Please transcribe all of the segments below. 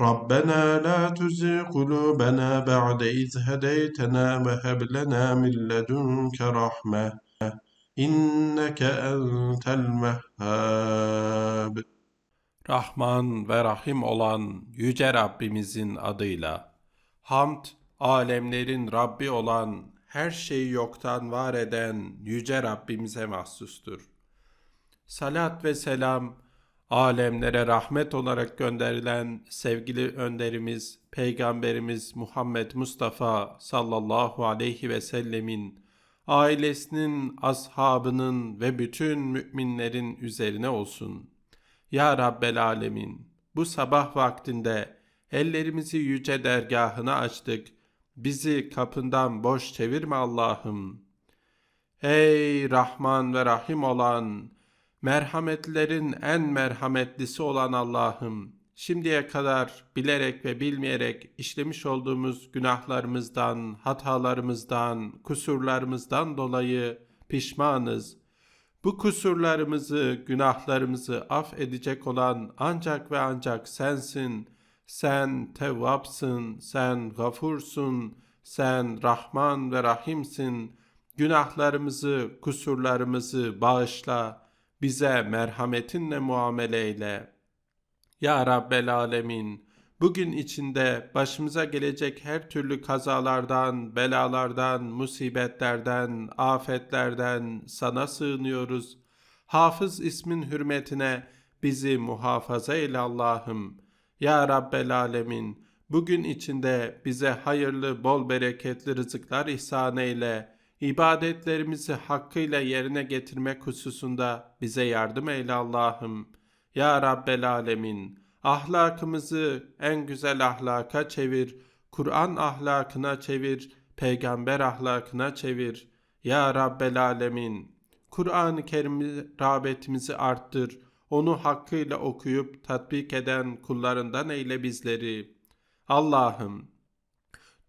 ربنا لا تزغ قلوبنا بعد إذ هديتنا وهب لنا من لدنك رحمة إنك أنت الوهاب Rahman ve Rahim olan Yüce Rabbimizin adıyla. Hamd, alemlerin Rabbi olan, her şeyi yoktan var eden Yüce Rabbimize mahsustur. Salat ve selam, alemlere rahmet olarak gönderilen sevgili önderimiz, Peygamberimiz Muhammed Mustafa sallallahu aleyhi ve sellemin, ailesinin, ashabının ve bütün müminlerin üzerine olsun.'' Ya Rabbel Alemin, bu sabah vaktinde ellerimizi yüce dergahına açtık. Bizi kapından boş çevirme Allah'ım. Ey Rahman ve Rahim olan, merhametlerin en merhametlisi olan Allah'ım, şimdiye kadar bilerek ve bilmeyerek işlemiş olduğumuz günahlarımızdan, hatalarımızdan, kusurlarımızdan dolayı pişmanız.'' Bu kusurlarımızı, günahlarımızı af edecek olan ancak ve ancak sensin. Sen tevvapsın, sen gafursun, sen Rahman ve Rahimsin. Günahlarımızı, kusurlarımızı bağışla, bize merhametinle muamele eyle. Ya Rabbel Alemin, bugün içinde başımıza gelecek her türlü kazalardan, belalardan, musibetlerden, afetlerden sana sığınıyoruz. Hafız ismin hürmetine bizi muhafaza eyle Allah'ım. Ya Rabbel Alemin, bugün içinde bize hayırlı, bol bereketli rızıklar ihsan eyle. İbadetlerimizi hakkıyla yerine getirmek hususunda bize yardım eyle Allah'ım. Ya Rabbel Alemin, ahlakımızı en güzel ahlaka çevir, Kur'an ahlakına çevir, peygamber ahlakına çevir. Ya Rabbel Alemin, Kur'an-ı Kerim'i rağbetimizi arttır, onu hakkıyla okuyup tatbik eden kullarından eyle bizleri. Allah'ım,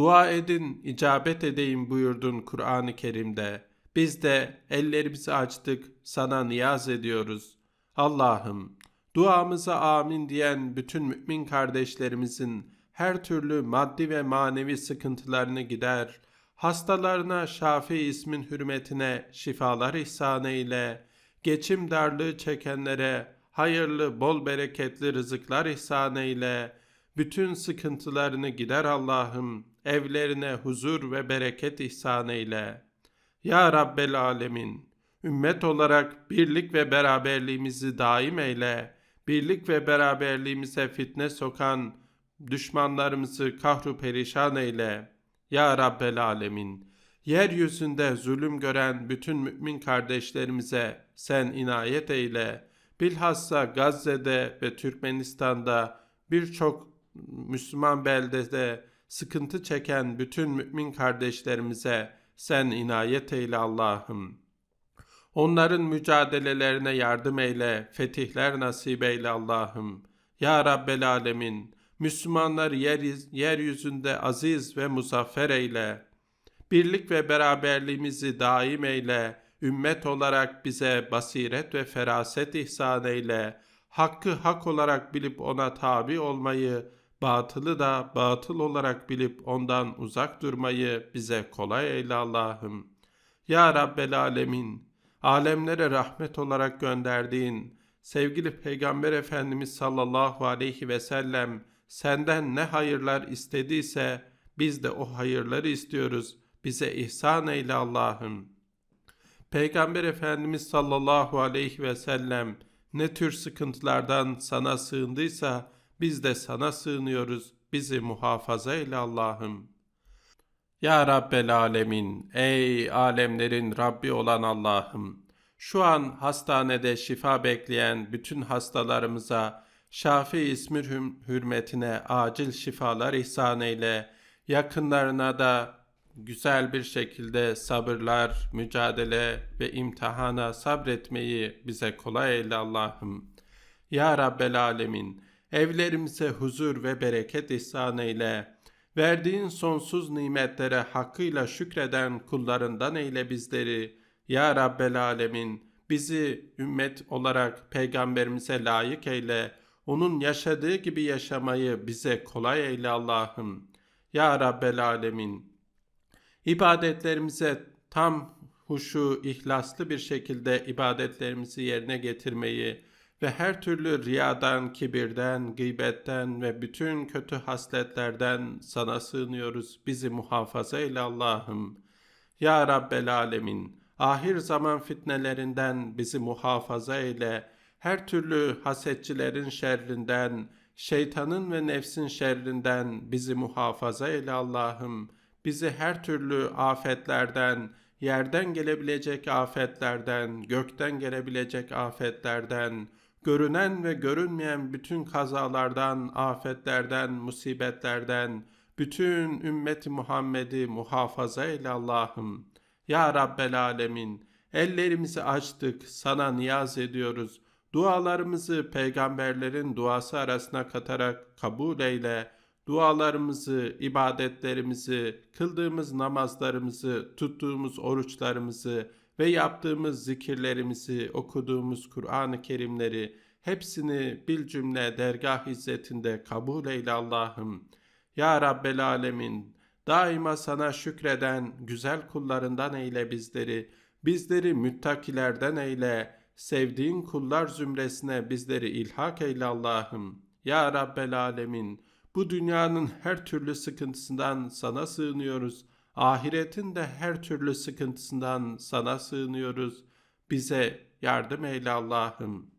dua edin, icabet edeyim buyurdun Kur'an-ı Kerim'de. Biz de ellerimizi açtık, sana niyaz ediyoruz. Allah'ım, Duamıza amin diyen bütün mümin kardeşlerimizin her türlü maddi ve manevi sıkıntılarını gider, hastalarına Şafi ismin hürmetine şifalar ihsan eyle, geçim darlığı çekenlere hayırlı, bol bereketli rızıklar ihsan eyle, bütün sıkıntılarını gider Allah'ım, evlerine huzur ve bereket ihsan eyle. Ya Rabbel Alemin, ümmet olarak birlik ve beraberliğimizi daim eyle.'' birlik ve beraberliğimize fitne sokan düşmanlarımızı kahru perişan eyle. Ya Rabbel Alemin, yeryüzünde zulüm gören bütün mümin kardeşlerimize sen inayet eyle. Bilhassa Gazze'de ve Türkmenistan'da birçok Müslüman beldede sıkıntı çeken bütün mümin kardeşlerimize sen inayet eyle Allah'ım.'' Onların mücadelelerine yardım eyle, fetihler nasip eyle Allah'ım. Ya Rabbel Alemin, Müslümanlar yer, yeryüzünde aziz ve muzaffer eyle. Birlik ve beraberliğimizi daim eyle. Ümmet olarak bize basiret ve feraset ihsan eyle. Hakkı hak olarak bilip ona tabi olmayı, batılı da batıl olarak bilip ondan uzak durmayı bize kolay eyle Allah'ım. Ya Rabbel Alemin, alemlere rahmet olarak gönderdiğin sevgili Peygamber Efendimiz sallallahu aleyhi ve sellem senden ne hayırlar istediyse biz de o hayırları istiyoruz. Bize ihsan eyle Allah'ım. Peygamber Efendimiz sallallahu aleyhi ve sellem ne tür sıkıntılardan sana sığındıysa biz de sana sığınıyoruz. Bizi muhafaza eyle Allah'ım. Ya Rabbel Alemin, ey alemlerin Rabbi olan Allah'ım, şu an hastanede şifa bekleyen bütün hastalarımıza Şafi ismi hüm- hürmetine acil şifalar ihsan eyle, yakınlarına da güzel bir şekilde sabırlar, mücadele ve imtihana sabretmeyi bize kolay eyle Allah'ım. Ya Rabbel Alemin, evlerimize huzur ve bereket ihsan eyle. Verdiğin sonsuz nimetlere hakkıyla şükreden kullarından eyle bizleri. Ya Rabbel Alemin, bizi ümmet olarak peygamberimize layık eyle. Onun yaşadığı gibi yaşamayı bize kolay eyle Allah'ım. Ya Rabbel Alemin, ibadetlerimize tam huşu, ihlaslı bir şekilde ibadetlerimizi yerine getirmeyi ve her türlü riyadan, kibirden, gıybetten ve bütün kötü hasletlerden sana sığınıyoruz. Bizi muhafaza eyle Allah'ım. Ya Rabbel Alemin, ahir zaman fitnelerinden bizi muhafaza eyle. Her türlü hasetçilerin şerrinden, şeytanın ve nefsin şerrinden bizi muhafaza eyle Allah'ım. Bizi her türlü afetlerden, yerden gelebilecek afetlerden, gökten gelebilecek afetlerden, görünen ve görünmeyen bütün kazalardan, afetlerden, musibetlerden, bütün ümmeti Muhammed'i muhafaza eyle Allah'ım. Ya Rabbel Alemin, ellerimizi açtık, sana niyaz ediyoruz. Dualarımızı peygamberlerin duası arasına katarak kabul eyle. Dualarımızı, ibadetlerimizi, kıldığımız namazlarımızı, tuttuğumuz oruçlarımızı ve yaptığımız zikirlerimizi, okuduğumuz Kur'an-ı Kerimleri hepsini bil cümle dergah izzetinde kabul eyle Allah'ım. Ya Rabbel Alemin, daima sana şükreden güzel kullarından eyle bizleri. Bizleri müttakilerden eyle. Sevdiğin kullar zümresine bizleri ilhak eyle Allah'ım. Ya Rabbel Alemin, bu dünyanın her türlü sıkıntısından sana sığınıyoruz. Ahiretin de her türlü sıkıntısından sana sığınıyoruz. Bize yardım eyle Allah'ım.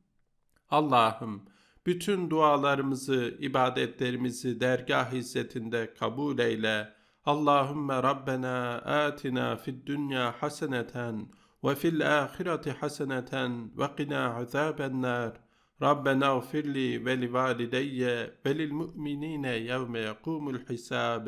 Allah'ım bütün dualarımızı, ibadetlerimizi dergah hizmetinde kabul eyle. Allahümme Rabbena atina fid dünya haseneten ve fil ahireti haseneten ve qina azabennar. Rabbena gfirli ve livalideyye ve lil mu'minine yevme yekumul hisab.